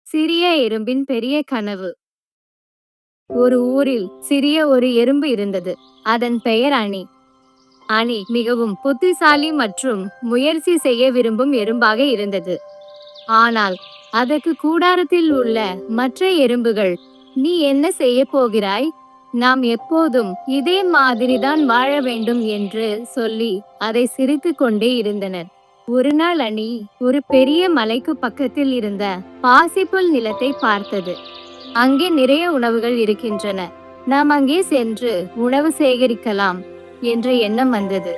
சிறிய எறும்பின் பெரிய கனவு. ஒரு ஊரில் சிறிய ஒரு எறும்பு இருந்தது. அதன் பெயர் அணி. அணி மிகவும் புத்திசாலி மற்றும் முயற்சி செய்ய விரும்பும் எறும்பாக இருந்தது. ஆனால் அதற்கு கூடாரத்தில் உள்ள மற்ற எறும்புகள் நீ என்ன செய்ய போகிறாய்? நாம் எப்போதும் இதே மாதிரிதான் வாழ வேண்டும் என்று சொல்லி அதை சிரித்துக் கொண்டே இருந்தனர். ஒரு நாள் அணி ஒரு பெரிய மலைக்கு பக்கத்தில் இருந்த பாசிப்புல் நிலத்தை பார்த்தது. அங்கே நிறைய உணவுகள் இருக்கின்றன. நாம் அங்கே சென்று உணவு சேகரிக்கலாம் என்ற எண்ணம் வந்தது.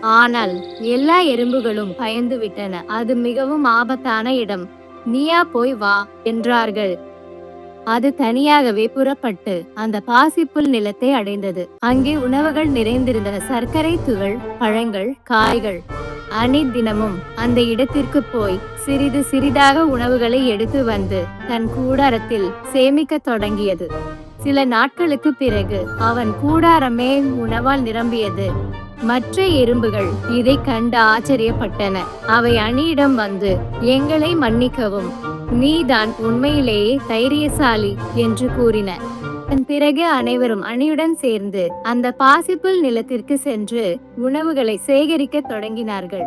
ஆனால் எல்லா எறும்புகளும் பயந்து விட்டன. அது மிகவும் ஆபத்தான இடம். நீயா போய் வா என்றார்கள். அது தனியாகவே புறப்பட்டு அந்த பாசிப்புல் நிலத்தை அடைந்தது. அங்கே உணவுகள் நிறைந்திருந்தன. சர்க்கரை துகள் பழங்கள் காய்கள் அணி தினமும் அந்த இடத்திற்கு போய் சிறிது சிறிதாக உணவுகளை எடுத்து வந்து தன் கூடாரத்தில் சேமிக்க தொடங்கியது. சில நாட்களுக்கு பிறகு அவன் கூடாரமே உணவால் நிரம்பியது. மற்ற எறும்புகள் இதை கண்டு ஆச்சரியப்பட்டன. அவை அணியிடம் வந்து எங்களை மன்னிக்கவும் நீதான் உண்மையிலேயே தைரியசாலி என்று கூறின. அதன் பிறகு அனைவரும் அணியுடன் சேர்ந்து அந்த பாசிப்புல் நிலத்திற்கு சென்று உணவுகளை சேகரிக்க தொடங்கினார்கள்.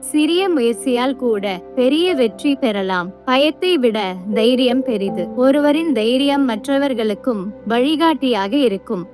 சிறிய முயற்சியால் கூட பெரிய வெற்றி பெறலாம். பயத்தை விட தைரியம் பெரிது. ஒருவரின் தைரியம் மற்றவர்களுக்கும் வழிகாட்டியாக இருக்கும்.